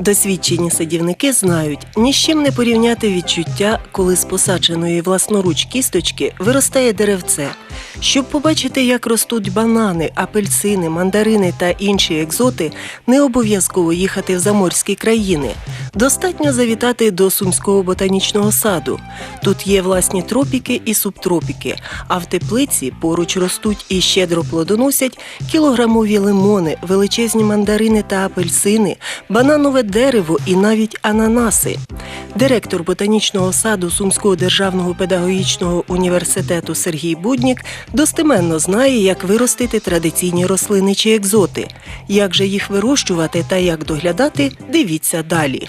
Досвідчені садівники знають, ні з чим не порівняти відчуття, коли з посадженої власноруч кісточки виростає деревце. Щоб побачити, як ростуть банани, апельсини, мандарини та інші екзоти, не обов'язково їхати в заморські країни. Достатньо завітати до Сумського ботанічного саду. Тут є власні тропіки і субтропіки, а в теплиці поруч ростуть і щедро плодоносять кілограмові лимони, величезні мандарини та апельсини, бананове дерево і навіть ананаси. Директор ботанічного саду Сумського державного педагогічного університету Сергій Буднік достеменно знає, як виростити традиційні рослини чи екзоти. Як же їх вирощувати та як доглядати, дивіться далі.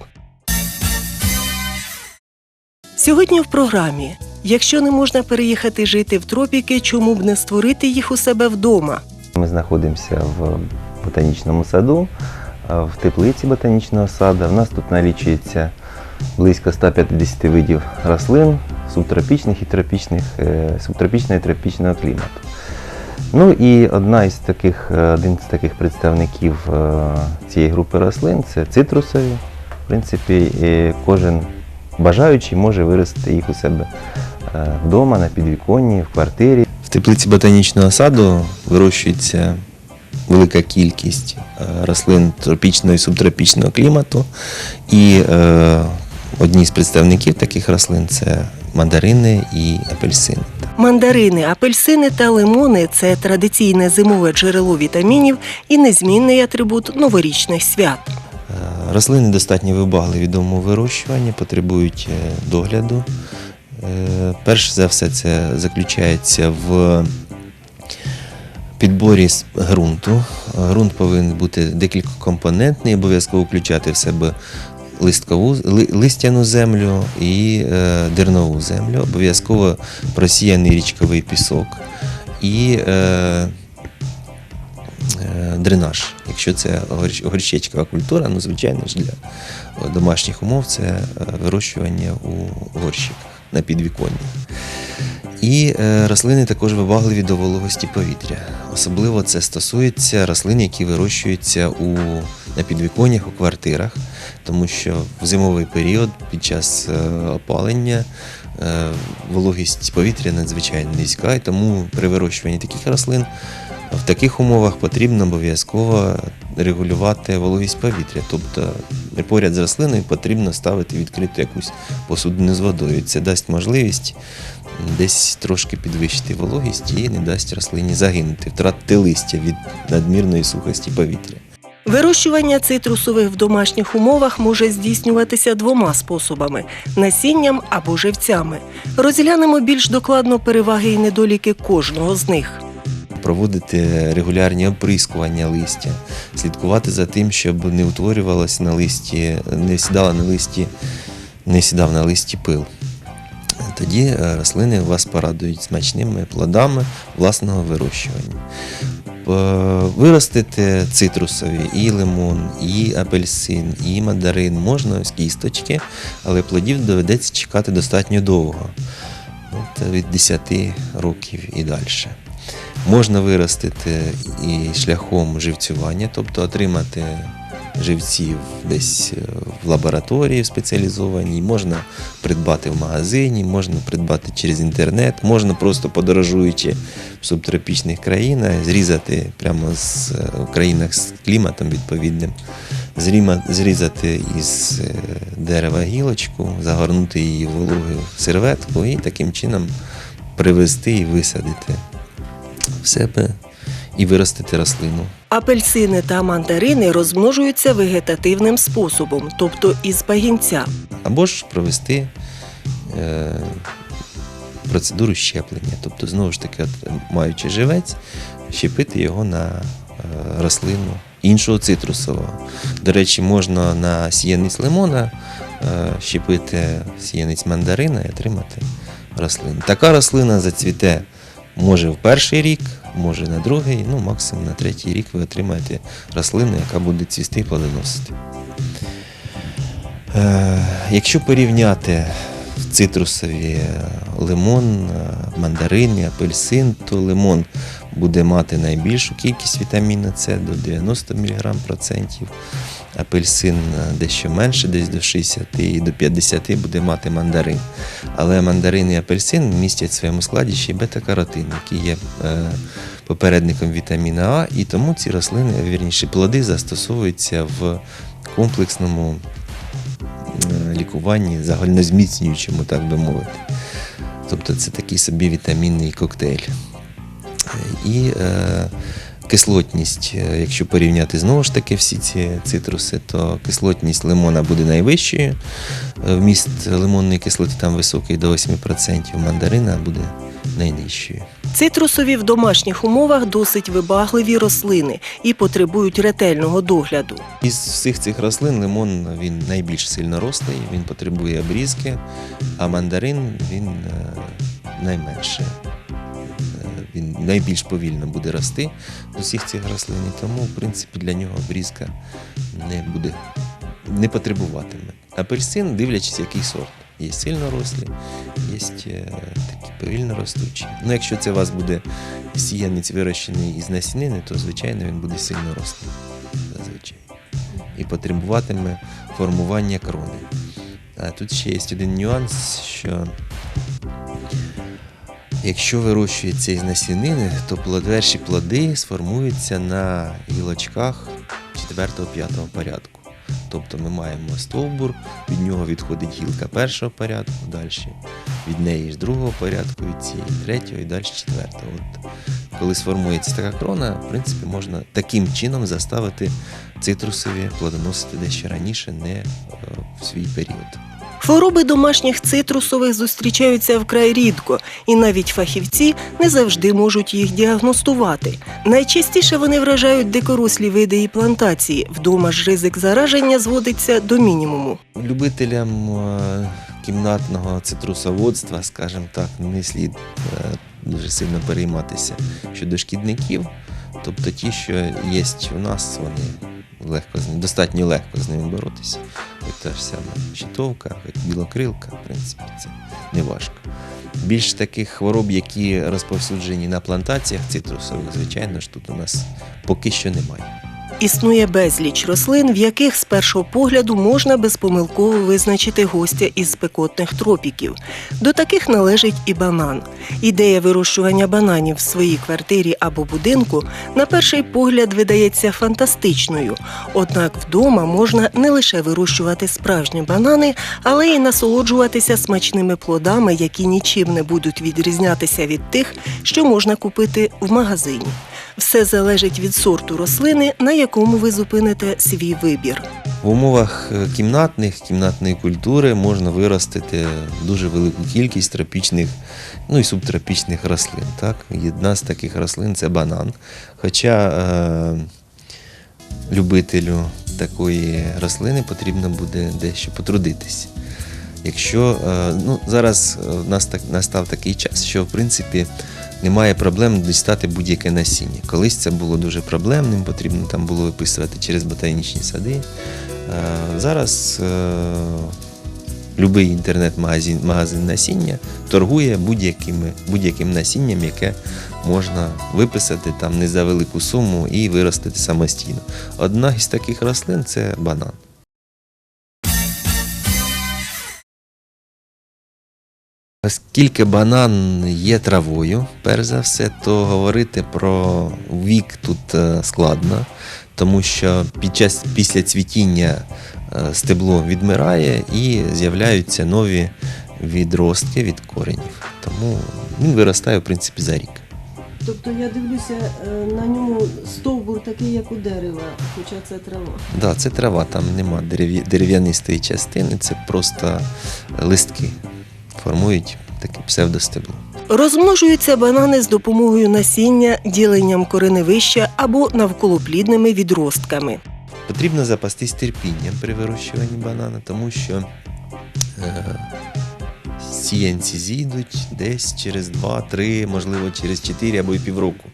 Сьогодні в програмі. Якщо не можна переїхати жити в тропіки, чому б не створити їх у себе вдома? Ми знаходимося в ботанічному саду, в теплиці ботанічного саду. У нас тут налічується близько 150 видів рослин субтропічних і тропічних, е, субтропічного і тропічного клімату. Ну і одна із таких, е, один з таких представників е, цієї групи рослин це цитрусові. В принципі, кожен бажаючий може виростити їх у себе е, вдома, на підвіконні, в квартирі. В теплиці ботанічного саду вирощується велика кількість е, рослин тропічного і субтропічного клімату. І е, одні з представників таких рослин це мандарини і апельсини. Мандарини, апельсини та лимони це традиційне зимове джерело вітамінів і незмінний атрибут новорічних свят. Е, Рослини достатньо вибагливі до умов вирощування, потребують е, догляду. Е, Перш за все, це заключається в підборі ґрунту. Ґрунт повинен бути декількокомпонентний, обов'язково включати в себе листкову, листяну землю і дернову землю, обов'язково просіяний річковий пісок і дренаж. Якщо це горщ- горщичкова культура, ну звичайно ж для домашніх умов це е, вирощування у горщиках на підвіконні. І е, рослини також вибагливі до вологості повітря. Особливо це стосується рослин, які вирощуються у, на підвіконнях у квартирах, тому що в зимовий період під час е, опалення вологість повітря надзвичайно низька, і тому при вирощуванні таких рослин в таких умовах потрібно обов'язково регулювати вологість повітря. Тобто поряд з рослиною потрібно ставити відкриту якусь посудину з водою. Це дасть можливість десь трошки підвищити вологість і не дасть рослині загинути, втратити листя від надмірної сухості повітря. Вирощування цитрусових в домашніх умовах може здійснюватися двома способами насінням або живцями. Розглянемо більш докладно переваги і недоліки кожного з них. Проводити регулярні оприскування листя, слідкувати за тим, щоб не утворювалося на листі, не сідала на листі, не сідав на листі пил. Тоді е, рослини вас порадують смачними плодами власного вирощування. Виростити цитрусові і лимон, і апельсин, і мандарин можна з кісточки, але плодів доведеться чекати достатньо довго, від 10 років і далі. Можна виростити і шляхом живцювання, тобто отримати живців десь е, в лабораторії спеціалізованій, можна придбати в магазині, можна придбати через інтернет, можна просто подорожуючи в субтропічних країнах, зрізати прямо з е, в країнах з кліматом відповідним, зрізати із е, дерева гілочку, загорнути її в вологу серветку і таким чином привезти і висадити в себе і виростити рослину. Апельсини та мандарини розмножуються вегетативним способом, тобто із пагінця. Або ж провести е, процедуру щеплення. Тобто, знову ж таки, от, маючи живець, щепити його на е, рослину іншого цитрусового. До речі, можна на сіяниць лимона е, щепити сіяниць мандарина і отримати рослину. Така рослина зацвіте може в перший рік, може на другий, ну максимум на третій рік ви отримаєте рослину, яка буде цвісти і плодоносити. Е, Якщо порівняти цитрусові е, лимон, е, мандарин, апельсин, то лимон буде мати найбільшу кількість вітаміну С до 90 мг процентів, апельсин е, дещо менше, десь до 60 і до 50 буде мати мандарин. Але мандарин і апельсин містять в своєму складі ще й бета-каротин, який є е, попередником вітаміна А, і тому ці рослини, вірніше, плоди застосовуються в комплексному е, лікуванні, загальнозміцнюючому, так би мовити. Тобто це такий собі вітамінний коктейль. І е, кислотність, е, якщо порівняти знову ж таки всі ці цитруси, то кислотність лимона буде найвищою. Е, Вміст лимонної кислоти там високий до 8%, мандарина буде найнижчою. Цитрусові в домашніх умовах досить вибагливі рослини і потребують ретельного догляду. Із всіх цих рослин лимон він найбільш сильно рослий, він потребує обрізки, а мандарин він е, найменше. Він найбільш повільно буде рости з усіх цих рослин, тому, в принципі, для нього обрізка не буде, не потребуватиме. Апельсин, дивлячись, який сорт. Є сильно рослі, є е, такі повільно ростучі. Ну, якщо це у вас буде сіянець вирощений із насінини, то звичайно він буде сильно рослий. Зазвичай і потребуватиме формування крони. А тут ще є один нюанс, що якщо вирощується із насінини, то плод- перші плоди сформуються на гілочках 4-5 порядку. Тобто ми маємо стовбур, від нього відходить гілка першого порядку, далі від неї ж другого порядку, від цієї третього і далі четвертого. От коли сформується така крона, в принципі, можна таким чином заставити цитрусові плодоносити дещо раніше, не е, в свій період. Хвороби домашніх цитрусових зустрічаються вкрай рідко, і навіть фахівці не завжди можуть їх діагностувати. Найчастіше вони вражають дикорослі види і плантації. Вдома ж ризик зараження зводиться до мінімуму. Любителям е, кімнатного цитрусоводства, скажімо так, не слід е, дуже сильно перейматися щодо шкідників. Тобто ті, що є у нас, вони легко з достатньо легко з ними боротися. Та ж сама щитовка, білокрилка, в принципі, це не важко. Більш таких хвороб, які розповсюджені на плантаціях цитрусових, звичайно ж, тут у нас поки що немає. Існує безліч рослин, в яких з першого погляду можна безпомилково визначити гостя із спекотних тропіків. До таких належить і банан. Ідея вирощування бананів в своїй квартирі або будинку на перший погляд видається фантастичною. Однак вдома можна не лише вирощувати справжні банани, але й насолоджуватися смачними плодами, які нічим не будуть відрізнятися від тих, що можна купити в магазині. Все залежить від сорту рослини, на якому ви зупините свій вибір. В умовах е, кімнатних, кімнатної культури можна виростити дуже велику кількість тропічних, ну і субтропічних рослин. Так? Одна з таких рослин це банан. Хоча е, любителю такої рослини потрібно буде дещо потрудитись. Якщо е, ну, зараз е, в нас так настав такий час, що в принципі немає проблем дістати будь-яке насіння. Колись це було дуже проблемним, потрібно там було виписувати через ботанічні сади. Е, Зараз е, будь-який інтернет-магазин магазин насіння торгує будь-яким насінням, яке можна виписати там не за велику суму і виростити самостійно. Одна із таких рослин це банан. Оскільки банан є травою, перш за все, то говорити про вік тут е, складно, тому що під час після цвітіння е, стебло відмирає і з'являються нові відростки від коренів. Тому він виростає, в принципі, за рік. Тобто я дивлюся на ньому стовбур такий, як у дерева, хоча це трава. Да, це трава, там нема дерев'я- дерев'янистої частини, це просто листки формують таке псевдостебло. Розмножуються банани з допомогою насіння, діленням кореневища або навколоплідними відростками. Потрібно запастись терпінням при вирощуванні банана, тому що е, сіянці зійдуть десь через 2-3, можливо, через 4 або й півроку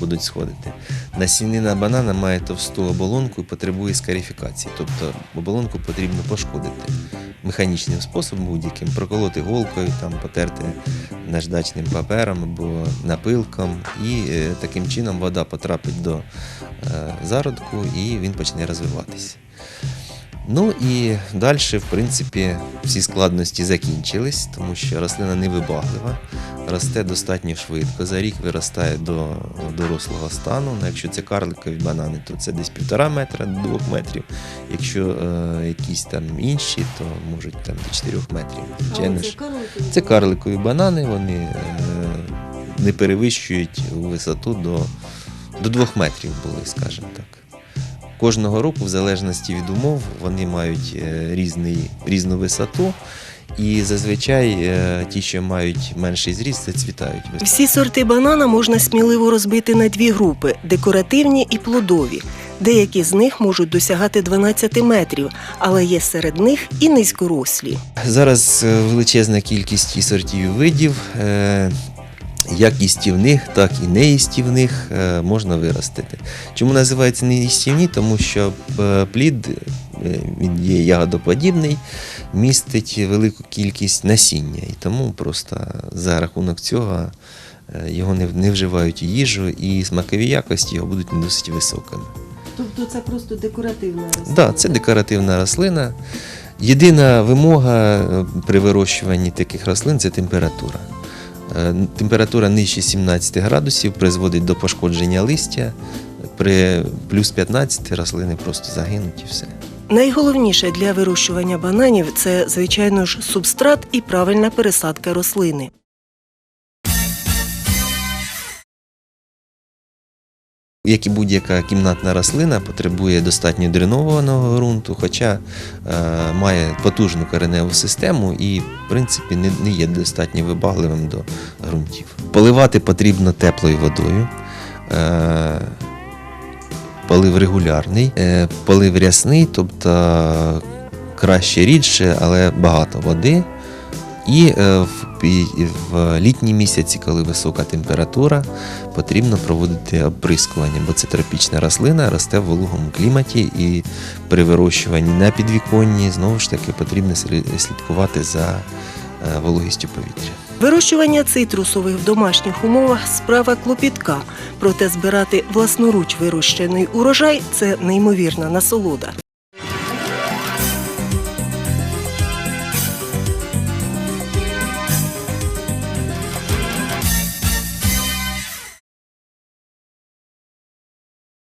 будуть сходити. Насінина банана має товсту оболонку і потребує скарифікації, тобто оболонку потрібно пошкодити механічним способом будь-яким, проколоти голкою, там, потерти наждачним папером або напилком, і е, таким чином вода потрапить до е, зародку і він почне розвиватися. Ну і далі, в принципі, всі складності закінчились, тому що рослина невибаглива, росте достатньо швидко. За рік виростає до дорослого стану. Ну, якщо це карликові банани, то це десь півтора метра до двох метрів. Якщо е, якісь там інші, то можуть там до 4 метрів. Звичайно ж. Це карликові банани, вони е, не перевищують висоту до, до 2 метрів були, скажімо так. Кожного року, в залежності від умов, вони мають е, різний, різну висоту. І зазвичай е, ті, що мають менший зріст, зацвітають. Всі сорти банана можна сміливо розбити на дві групи декоративні і плодові. Деякі з них можуть досягати 12 метрів, але є серед них і низькорослі. Зараз е, величезна кількість і сортів і видів. Як їстівних, так і неїстівних е, можна виростити. Чому називається неїстівні? Тому що е, плід е, він є ягодоподібний, містить велику кількість насіння, і тому просто за рахунок цього його не, вживають у їжу, і смакові якості його будуть не досить високими. Тобто це просто декоративна рослина? Так, да, це декоративна рослина. Єдина вимога при вирощуванні таких рослин це температура. Е, Температура нижче 17 градусів призводить до пошкодження листя. При плюс 15 рослини просто загинуть і все. Найголовніше для вирощування бананів це, звичайно ж, субстрат і правильна пересадка рослини. Як і будь-яка кімнатна рослина, потребує достатньо дренованого ґрунту, хоча е, має потужну кореневу систему і, в принципі, не, не є достатньо вибагливим до ґрунтів. Поливати потрібно теплою водою. Е, полив регулярний, е, полив рясний, тобто краще рідше, але багато води. І е, в, в літні місяці, коли висока температура, потрібно проводити оприскування, бо це тропічна рослина, росте в вологому кліматі, і при вирощуванні на підвіконні знову ж таки потрібно слід- слідкувати за е, вологістю повітря. Вирощування цитрусових в домашніх умовах справа клопітка, проте збирати власноруч вирощений урожай це неймовірна насолода.